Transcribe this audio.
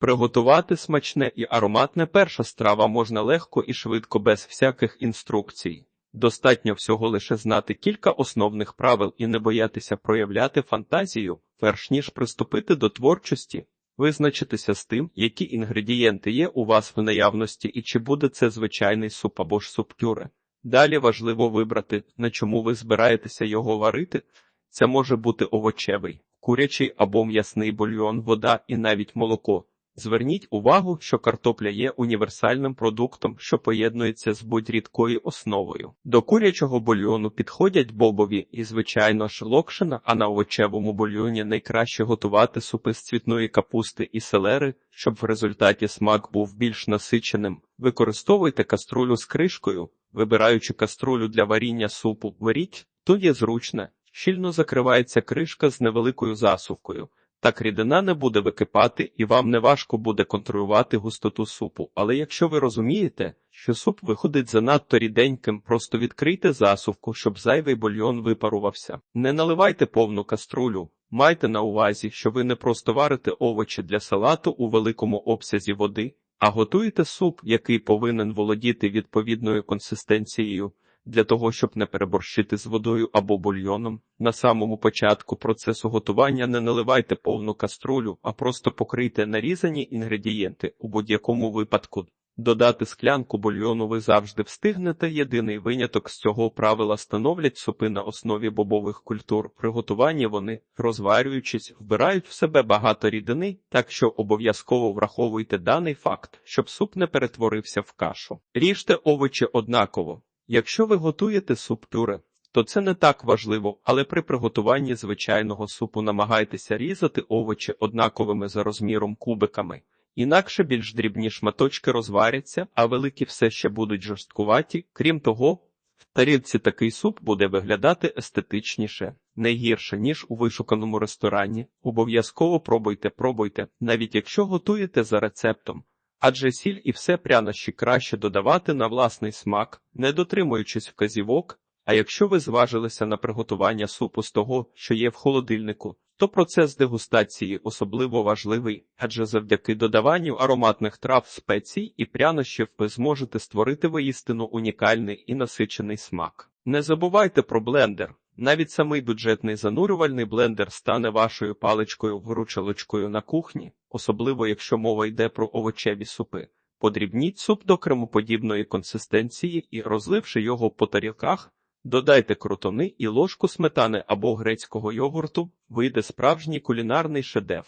Приготувати смачне і ароматне перша страва можна легко і швидко без всяких інструкцій. Достатньо всього лише знати кілька основних правил і не боятися проявляти фантазію, перш ніж приступити до творчості. Визначитися з тим, які інгредієнти є у вас в наявності і чи буде це звичайний суп або ж суп-пюре. Далі важливо вибрати, на чому ви збираєтеся його варити. Це може бути овочевий, курячий або м'ясний бульйон, вода і навіть молоко. Зверніть увагу, що картопля є універсальним продуктом, що поєднується з будь-рідкою основою. До курячого бульйону підходять бобові і, звичайно ж, локшина, а на овочевому бульйоні найкраще готувати супи з цвітної капусти і селери, щоб в результаті смак був більш насиченим. Використовуйте каструлю з кришкою, вибираючи каструлю для варіння супу, варіть, тут є зручне, щільно закривається кришка з невеликою засувкою. Так рідина не буде википати і вам не важко буде контролювати густоту супу. Але якщо ви розумієте, що суп виходить занадто ріденьким, просто відкрийте засувку, щоб зайвий бульйон випарувався. Не наливайте повну каструлю. Майте на увазі, що ви не просто варите овочі для салату у великому обсязі води, а готуєте суп, який повинен володіти відповідною консистенцією. Для того, щоб не переборщити з водою або бульйоном, на самому початку процесу готування не наливайте повну каструлю, а просто покрийте нарізані інгредієнти у будь-якому випадку. Додати склянку бульйону ви завжди встигнете. Єдиний виняток з цього правила становлять супи на основі бобових культур. При готуванні вони, розварюючись, вбирають в себе багато рідини, так що обов'язково враховуйте даний факт, щоб суп не перетворився в кашу. Ріжте овочі однаково. Якщо ви готуєте суп-пюре, то це не так важливо, але при приготуванні звичайного супу намагайтеся різати овочі однаковими за розміром кубиками. Інакше більш дрібні шматочки розваряться, а великі все ще будуть жорсткуваті. Крім того, в тарілці такий суп буде виглядати естетичніше, не гірше, ніж у вишуканому ресторані. Обов'язково пробуйте, пробуйте, навіть якщо готуєте за рецептом. Адже сіль і все прянощі краще додавати на власний смак, не дотримуючись вказівок. А якщо ви зважилися на приготування супу з того, що є в холодильнику, то процес дегустації особливо важливий, адже завдяки додаванню ароматних трав, спецій і прянощів ви зможете створити воістину унікальний і насичений смак. Не забувайте про блендер. Навіть самий бюджетний занурювальний блендер стане вашою паличкою вручалочкою на кухні, особливо якщо мова йде про овочеві супи. Подрібніть суп до кремоподібної консистенції і, розливши його по тарілках, додайте крутони і ложку сметани або грецького йогурту, вийде справжній кулінарний шедевр.